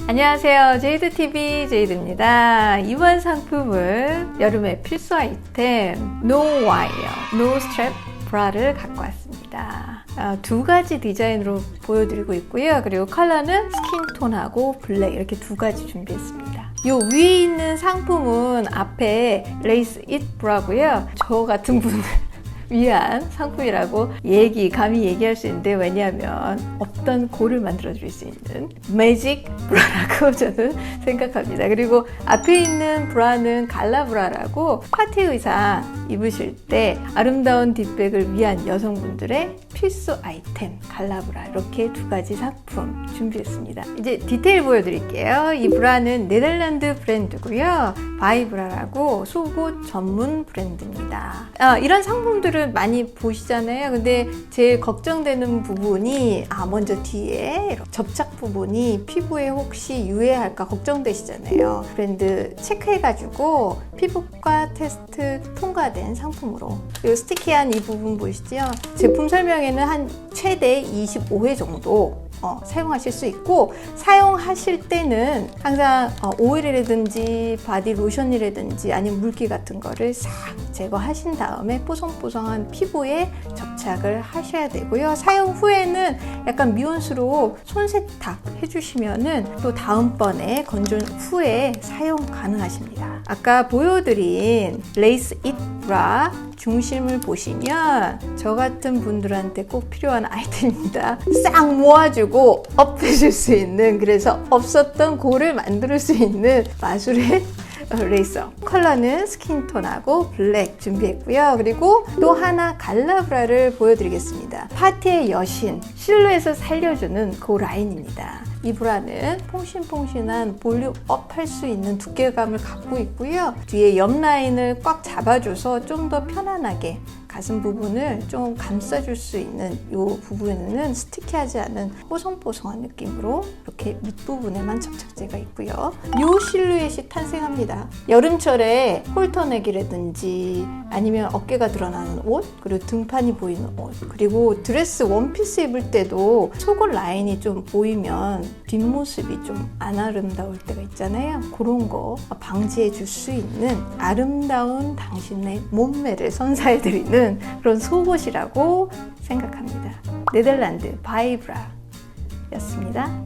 안녕하세요. 제이드TV 제이드입니다. 이번 상품은 여름의 필수 아이템 No Wire, No Strap 브라를 갖고 왔습니다. 아, 두 가지 디자인으로 보여드리고 있고요. 그리고 컬러는 스킨톤하고 블랙 이렇게 두 가지 준비했습니다. 요 위에 있는 상품은 앞에 레이스 잇 브라고요. 저 같은 분은 위한 상품이라고 얘기, 감히 얘기할 수 있는데 왜냐하면 없던 고를 만들어 줄수 있는 매직 브라라고 저는 생각합니다. 그리고 앞에 있는 브라는 갈라 브라라고 파티 의상 입으실 때 아름다운 뒷백을 위한 여성분들의 필수 아이템 갈라 브라 이렇게 두 가지 상품 준비했습니다. 이제 디테일 보여드릴게요. 이 브라는 네덜란드 브랜드고요. 바이브라라고 속옷 전문 브랜드입니다. 아, 이런 상품들을 많이 보시잖아요. 근데 제일 걱정되는 부분이 아 먼저 뒤에 접착 부분이 피부에 혹시 유해할까 걱정되시잖아요. 브랜드 체크해가지고 피부과 테스트 통과된 상품으로 그리고 스티키한 이 부분 보이시죠? 제품 설명에는 한 최대 25회 정도 어, 사용하실 수 있고 사용하실 때는 항상 어, 오일이라든지 바디 로션이라든지 아니면 물기 같은 거를 싹 제거하신 다음에 뽀송뽀송한 피부에 접착을 하셔야 되고요. 사용 후에는 약간 미온수로 손 세탁 해주시면은 또 다음번에 건조 후에 사용 가능하십니다. 아까 보여드린 레이스 잇 브라 중심을 보시면 저 같은 분들한테 꼭 필요한 아이템입니다. 싹 모아주고 업되실 수 있는 그래서 없었던 고를 만들 수 있는 마술의 레이서. 컬러는 스킨톤하고 블랙 준비했고요. 그리고 또 하나 갈라브라를 보여드리겠습니다. 파티의 여신 실루엣을 살려주는 그 라인입니다. 이 브라는 퐁신퐁신한 볼륨 업할 수 있는 두께감을 갖고 있고요. 뒤에 옆 라인을 꽉 잡아줘서 좀 더 편안하게 가슴 부분을 좀 감싸줄 수 있는 이 부분에는 스티키하지 않은 뽀송뽀송한 느낌으로 이렇게 밑부분에만 접착제가 있고요. 이 실루엣이 탄생합니다. 여름철에 홀터넥이라든지 아니면 어깨가 드러나는 옷, 그리고 등판이 보이는 옷, 그리고 드레스 원피스 입을 때도 속옷 라인이 좀 보이면 뒷모습이 좀 안 아름다울 때가 있잖아요. 그런 거 방지해 줄 수 있는 아름다운 당신의 몸매를 선사해 드리는 그런 속옷이라고 생각합니다. 네덜란드 바이브라 였습니다.